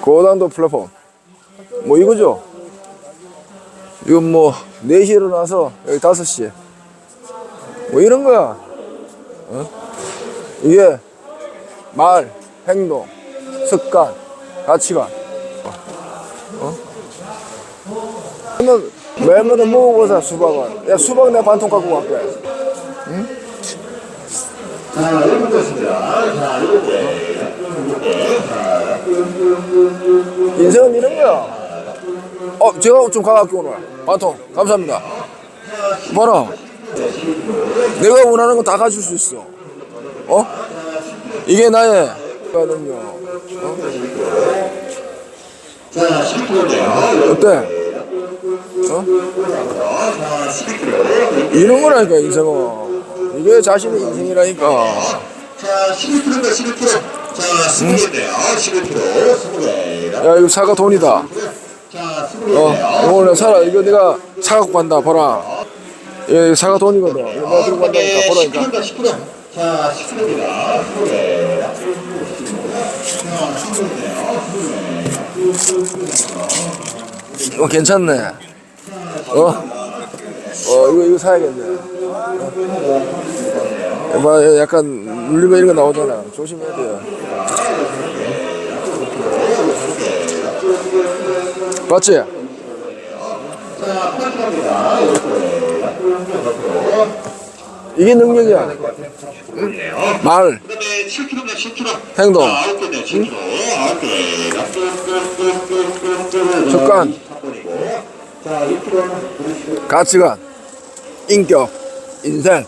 고단도 플랫폼. 뭐 이거죠? 이건 뭐 4시에 일어나서 여기 5시에. 뭐 이런 거야. 어? 이게 말, 행동, 습관, 가치관. 어? 그러면 매일마다 먹어보자 수박은. 야 수박 내가 반통 갖고 갈게. 자, 이렇게 됐습니다. 자, 이렇게. 인생은 이런 거야. 어, 제가 좀 가갈게 오늘. 반통 감사합니다. 봐라. 내가 원하는 거 다 가질 수 있어. 어? 이게 나의 거든요. 어? 자, 10kg인데요. 어때? 어? 이런 거라니까 인생은. 이게 자신의 인생이라니까. 자, 11kg입니다, 11kg. 자, 20개인데요. 11kg, 20개. 야 이거 사과 돈이다. 자, 어, 20개인데요. 오늘 사라. 이거 내가 사 갖고 간다. 봐라. 예, 사과 돈이거든. 이거 내가 들고 간다니까. 보라니까. 10kg입니다, 10kg. 자, 10kg입니다. 20개. 어 괜찮네. 어? 어 이거 이거 사야겠네. 어. 봐 약간 물리면 이런 거 나오잖아. 조심해야 돼요. 맞지? 이게 능력이야. 응? 말, 그 다음에 7kg입니다, 7kg. 행동, 자, 9개인데요, 7kg. 9개. 습관, 자, 6kg. 가치관, 인격, 인생.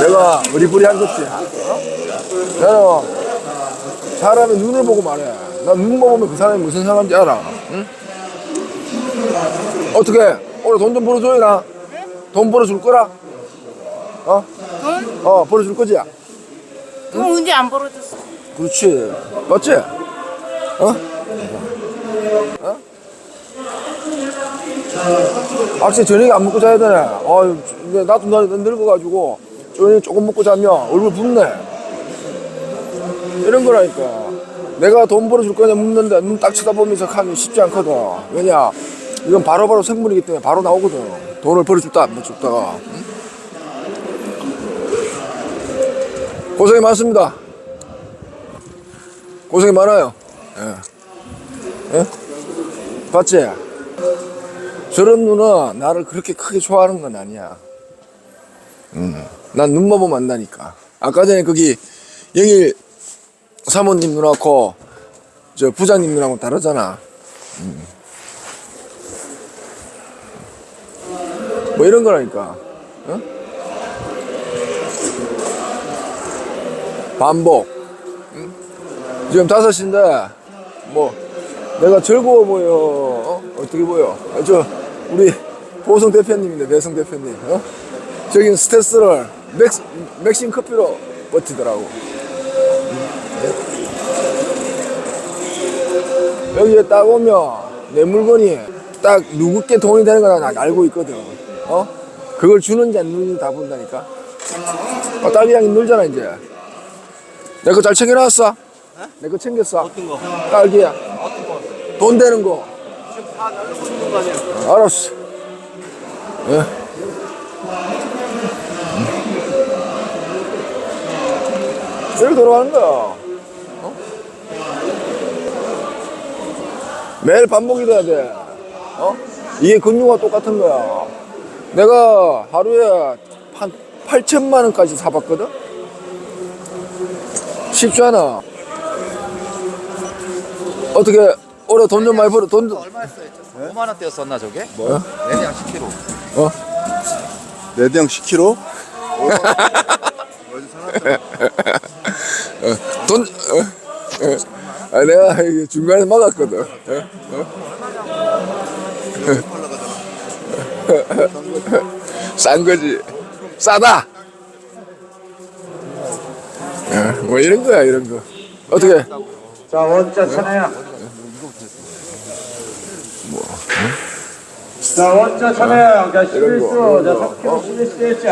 내가 우리뿌리 한 거지. 어? 나는 사람의 눈을 보고 말해. 나눈 보면 그 사람이 무슨 사람인지 알아. 응? 어떻게? 오늘 돈 좀 벌어줘야 나. 돈 벌어줄 거라? 어? 돈? 어, 벌어줄 거지? 돈 언제 안 벌어졌어? 그렇지. 맞지? 어? 어? 악세 저녁에 안 먹고 자야 되네. 어, 근데 나도 나 늙어가지고 조금 먹고 자면 얼굴 붓네. 이런 거라니까. 내가 돈 벌어줄 거냐 묻는데 눈 딱 쳐다보면서 하기 쉽지 않거든. 왜냐? 이건 바로바로 생물이기 때문에 바로 나오거든. 돈을 벌어줬다, 안 벌어줬다가. 응? 고생이 많습니다. 고생이 많아요. 예. 예? 봤지? 저런 누나 나를 그렇게 크게 좋아하는 건 아니야. 음, 난 눈만 보면 안다니까. 아까 전에 거기 영일 사모님 누나고 저 부장님 누나하고 다르잖아. 음. 뭐 이런 거라니까. 어? 반복. 지금 다섯 시인데 뭐 내가 즐거워 보여 어? 어떻게 보여 아, 저 우리 보성 대표님인데 배성 대표님 어? 저긴 스트레스를 맥, 맥심 커피로 버티더라고 예? 여기에 딱 오면 내 물건이 딱 누구께 돈이 되는 걸나 알고 있거든 어? 그걸 주는지 안 주는지 다 본다니까 아, 딸기 향이 늘잖아 이제 내 거 잘 챙겨놨어? 내 거 챙겼어? 어떤 거? 딸기야. 어떤 거? 돈 되는 거. 지금 다 날려버리는 거 아니야? 알았어. 예. 이렇게 돌아가는 거야. 어? 매일 반복이 돼야 돼. 어? 이게 근육과 똑같은 거야. 내가 하루에 한 8천만 원까지 사봤거든? 쉽지 않아. 어떻게 올해 돈 좀 많이 벌어 돈 좀- 얼마였어요? 5만 원대였었나 저게? 뭐야? 내장 10kg. 어? 레드형 10kg? 돈 어? 어. 아, 내가 이게 중간에 막았거든. 어? 어? 싼 거지. 싸다. 어, 뭐 이런 거야 이런 거. 어떻게? 자, 원자 차례야. 자, 원자 차례야. 자, 이런 거, 11수. 자, 이런 거. 3kg 11수 했지.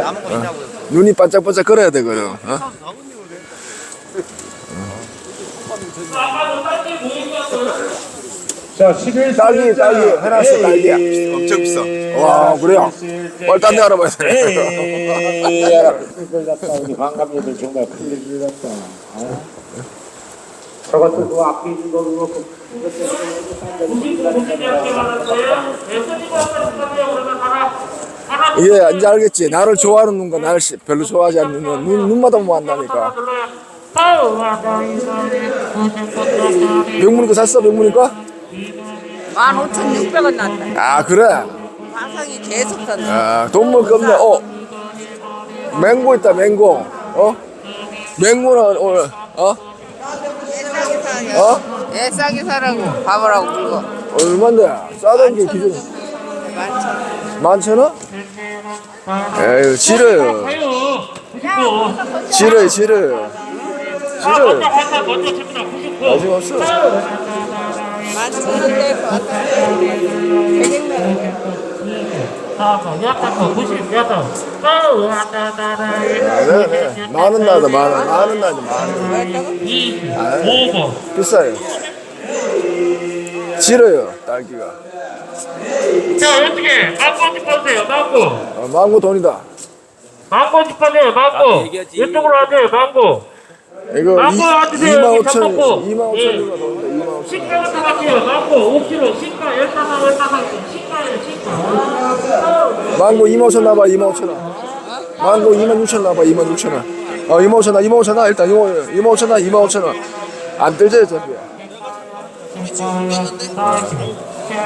눈이 반짝반짝 걸어야 되거든. 어? 자, 11 딸기, 딸기, 해놨어, 딸기야. 엄청 비싸. 와, 그래요? 빨리 딴데 알아봐야 돼. 이걸 갖다 우리 관광객들 정말 큰일 났다. 어? 저것도 그 앞에 있는 거 그거 이게 이제 알겠지. 나를 좋아하는 눈과 나를 시- 별로 좋아하지 않는 눈, 눈 눈마다 뭐 한다니까. 명문이 거 샀어, 명문이 거? 15,600원 났다. 아, 그래? 화상이 계속 산다. 아, 돈 먹을 거 없네. 어, 맹고 있다, 맹고. 어? 맹고는 오늘, 어? 싸게 사요. 어? 예, 싸게 사라고. 봐보라고, 그거. 얼만데? 싸던 게 기준. 만천 원? 에휴, 싫어요. 싫어요, 싫어요. 싫어요. 아직 없어. 만천원대 아, 네, 네. 만원 나다, 만 원. 만원 나다, 만 원. 비싸요. 싫어요, 딸기가. 자, 어떻게? 망고 집 하세요, 망고. 어, 망고 돈이다. 망고 집 하세요, 망고. 이쪽으로 하세요, 망고. 이거 망고 하드세요, 2만 여기 5천, 잡고. 2만 5천 예. 주가 돈이다, 2만 5천. 식가부터 갈게요, 망고. 5kg, 식가, 열다섯, 열다섯, 식가예요, 식가. 망고 2만 5천 나봐 2만 5천 원 망고 2만 6천 나봐 2만 6천 원 어 2만 5천 원 2만 5천 원 일단 2만 2만 5천 원 2만 5천 원 안 뜨죠 저기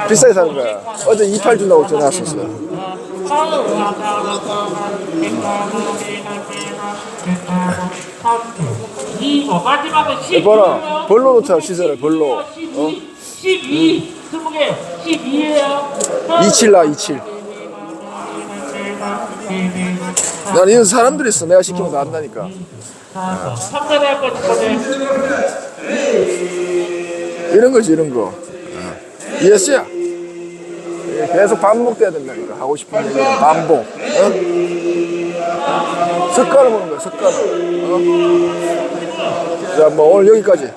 비싸게 사는 거야 어제 28 준다고 전화 왔었어 이거 마지막은 12. 봐라 벌로 놓자 시세를 벌로 12, 12, 20개, 12예요. 27나 27 난 이런 사람들이 있어 내가 시키면 다 한다니까 3단에 할거 싶거든. 이런 거지 이런 거 이해했어요? 계속 반복돼야 된다니까 하고 싶은 얘기는 반복 어? 습관을 보는 거야 습관을 어? 자 뭐 오늘 여기까지